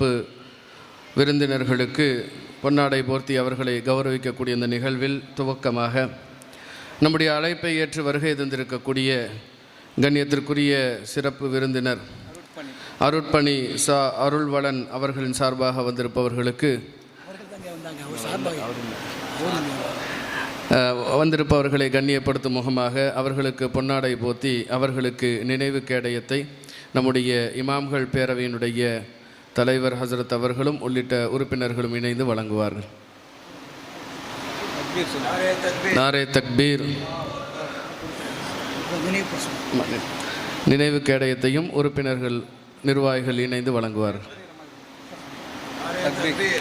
சிறப்பு விருந்தினர்களுக்கு பொன்னாடை போர்த்தி அவர்களை கௌரவிக்கக்கூடிய இந்த நிகழ்வில் துவக்கமாக நம்முடைய அழைப்பை ஏற்று வருகை தந்திருக்கக்கூடிய கண்ணியத்திற்குரிய சிறப்பு விருந்தினர் அருட்பணி சா அருள்வளன் அவர்களின் சார்பாக வந்திருப்பவர்களுக்கு வந்திருப்பவர்களை கண்ணியப்படுத்தும் முகமாக அவர்களுக்கு பொன்னாடை போத்தி அவர்களுக்கு நினைவு கேடயத்தை நம்முடைய இமாம்கள் பேரவையினுடைய தலைவர் ஹசரத் அவர்களும் உள்ளிட்ட உறுப்பினர்களும் இணைந்து வழங்குவார்கள். நாரே தக்பீர். நினைவு கேடயத்தையும் உறுப்பினர்கள் நிர்வாகிகள் இணைந்து வழங்குவார்கள்.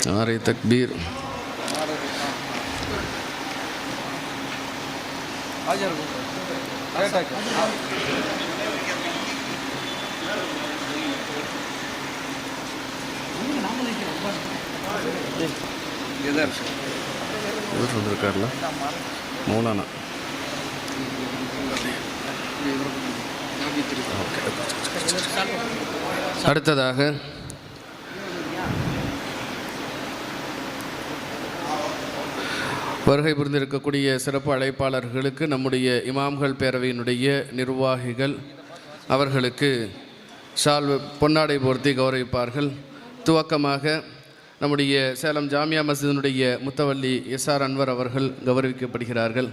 நாரே தக்பீர். இவர் வந்திருக்காருல? மௌலானா. அடுத்ததாக வருகை புரிந்திருக்கக்கூடிய சிறப்பு அழைப்பாளர்களுக்கு நம்முடைய இமாம்கள் பேரவையினுடைய நிர்வாகிகள் அவர்களுக்கு ஷால் பொன்னாடை பொருத்தி கௌரவிப்பார்கள். துவக்கமாக நம்முடைய சேலம் ஜாமியா மஸ்ஜிதினுடைய முத்தவல்லி எஸ்ஆர் அன்வர் அவர்கள் கௌரவிக்கப்படுகிறார்கள்.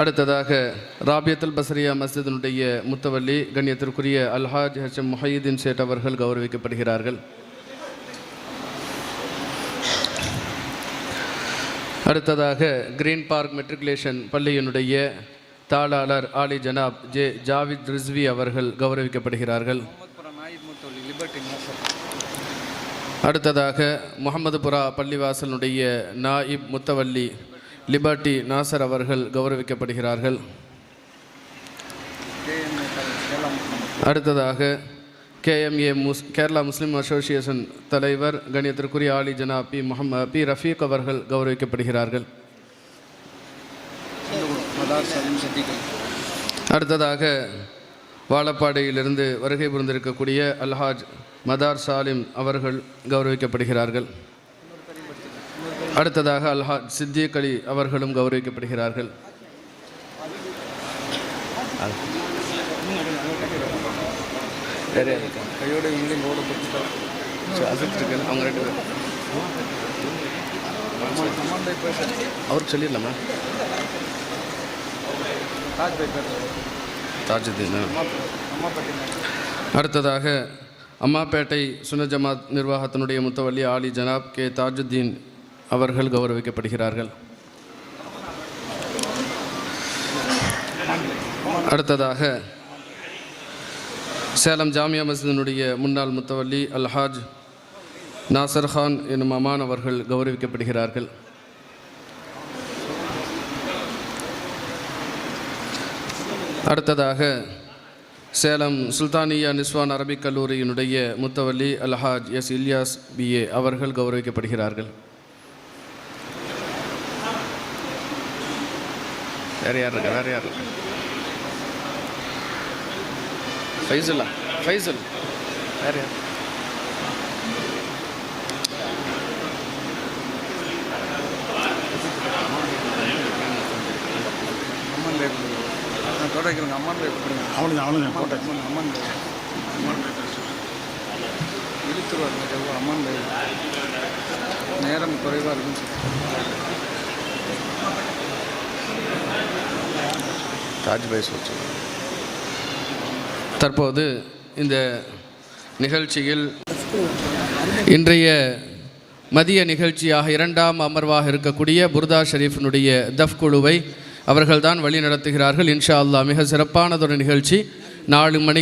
அடுத்ததாக ராபியத்துல் பசரியா மஸ்ஜிதனுடைய முத்தவல்லி கண்ணியத்திற்குரிய அல்ஹாஜ் ஹச்சம் முஹையுதீன் சேட் அவர்கள் கௌரவிக்கப்படுகிறார்கள். அடுத்ததாக கிரீன் பார்க் மெட்ரிகுலேஷன் பள்ளியினுடைய தாளாளர் ஆலி ஜனாப் ஜே ஜாவித் ரிஸ்வி அவர்கள் கௌரவிக்கப்படுகிறார்கள். அடுத்ததாக முகமதுபுரா பள்ளிவாசலுடைய நாயிப் முத்தவல்லி லிபர்ட்டி நாசர் அவர்கள் கௌரவிக்கப்படுகிறார்கள். அடுத்ததாக கேஎம்ஏ முஸ் கேரளா முஸ்லீம் அசோசியேஷன் தலைவர் கணியத்திற்குரிய ஆலி ஜனா பி முகம பி ரஃபீக் அவர்கள் கௌரவிக்கப்படுகிறார்கள். அடுத்ததாக வாழப்பாடியிலிருந்து வருகை புரிந்திருக்கக்கூடிய அல்ஹாஜ் மதார் சாலிம் அவர்கள் கௌரவிக்கப்படுகிறார்கள். அடுத்ததாக அல்ஹாஜ் சித்திக் அலி அவர்களும் கௌரவிக்கப்படுகிறார்கள். கையோட அவங்க ரெண்டு பேரும் அவருக்கு சொல்லிடலாமா தாஜுதீன். அடுத்ததாக அம்மாப்பேட்டை சுன ஜமாத் நிர்வாகத்தினுடைய முத்தவல்லி ஆலி ஜனாப் கே. தாஜுத்தீன் அவர்கள் கௌரவிக்கப்படுகிறார்கள். அடுத்ததாக சேலம் ஜாமியா மஸ்ஜிதினுடைய முன்னாள் முத்தவல்லி அல்ஹாஜ் நாசர்கான் என்னும் அமான் அவர்கள் கௌரவிக்கப்படுகிறார்கள். அடுத்ததாக சேலம் சுல்தானியா நிஸ்வான் அரபிக் கல்லூரியினுடைய முத்தவல்லி அல்ஹாஜ் எஸ் இல்யாஸ் பிஏ அவர்கள் கௌரவிக்கப்படுகிறார்கள். வேறு யார் இருக்கா? வேறு யார் இருக்கா? ஃபைசல்? வேறு யார்? Thank you. நான் தொடக்கிறேங்க அம்மன் அவனுங்க அவனுங்க போட்டேன் அம்மன் இழுத்துருவாருங்க எவ்வளோ அம்மன் நேரம் குறைவாக இருக்குன்னு சொல்லி தாஜ் பாய் சொல்லுங்க தற்போது இந்த நிகழ்ச்சியில் இன்றைய மதிய நிகழ்ச்சியாக இரண்டாம் அமர்வாக இருக்கக்கூடிய புர்தா ஷெரீஃபினுடைய தஃப் குழுவை அவர்கள்தான் வழி நடத்துகிறார்கள் இன்ஷா அல்லா மிக சிறப்பானதொரு நிகழ்ச்சி. நாலு மணிக்கு